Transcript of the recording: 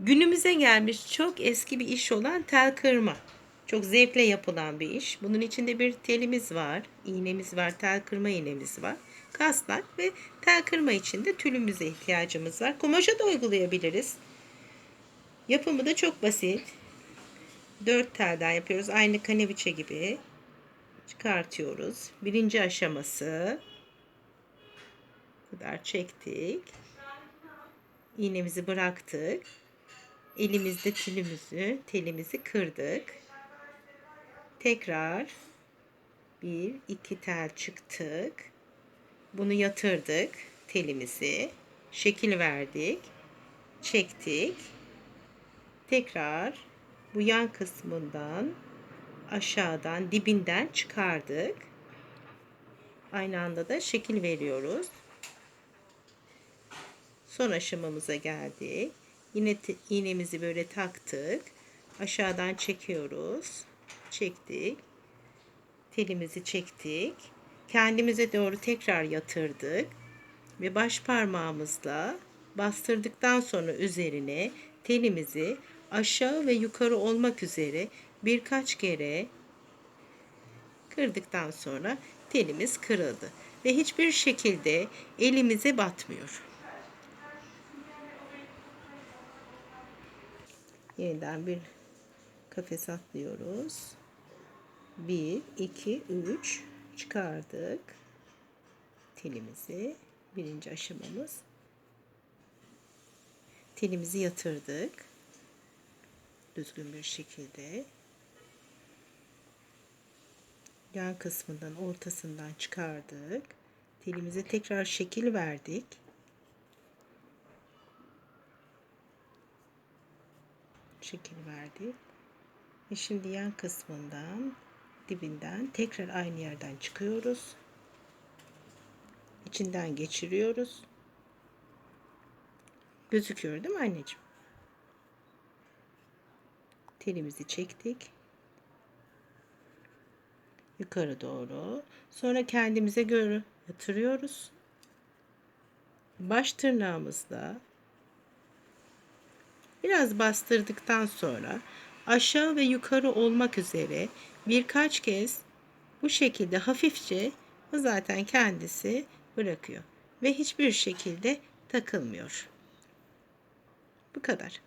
Günümüze gelmiş çok eski bir iş olan tel kırma. Çok zevkle yapılan bir iş. Bunun içinde bir telimiz var, iğnemiz var, tel kırma iğnemiz var. Kasnak ve tel kırma için de tülümüze ihtiyacımız var. Kumaşa da uygulayabiliriz. Yapımı da çok basit. Dört telden yapıyoruz. Aynı kaneviçe gibi. Çıkartıyoruz. Birinci aşaması. Kadar çektik. İğnemizi bıraktık. Elimizde tülümüzü, telimizi kırdık. Tekrar bir iki tel çıktık. Bunu yatırdık telimizi. Şekil verdik. Çektik. Tekrar bu yan kısmından aşağıdan dibinden çıkardık. Aynı anda da şekil veriyoruz. Son aşamamıza geldik. Yine iğnemizi böyle taktık. Aşağıdan çekiyoruz. Çektik. Telimizi çektik. Kendimize doğru tekrar yatırdık. Ve baş parmağımızla bastırdıktan sonra üzerine telimizi aşağı ve yukarı olmak üzere birkaç kere kırdıktan sonra telimiz kırıldı. Ve hiçbir şekilde elimize batmıyor. Yeniden bir kafes atlıyoruz. 1, 2, 3 çıkardık telimizi. Birinci aşamamız. Telimizi yatırdık. Düzgün bir şekilde. Yan kısmından ortasından çıkardık. Telimize tekrar şekil verdik. Şekil verdik. Ve şimdi yan kısmından dibinden tekrar aynı yerden çıkıyoruz. İçinden geçiriyoruz. Gözüküyor değil mi anneciğim? Telimizi çektik. Yukarı doğru. Sonra kendimize göre yatırıyoruz. Baş tırnağımızla Biraz bastırdıktan sonra aşağı ve yukarı olmak üzere birkaç kez bu şekilde hafifçe o zaten kendisi bırakıyor ve hiçbir şekilde takılmıyor. Bu kadar.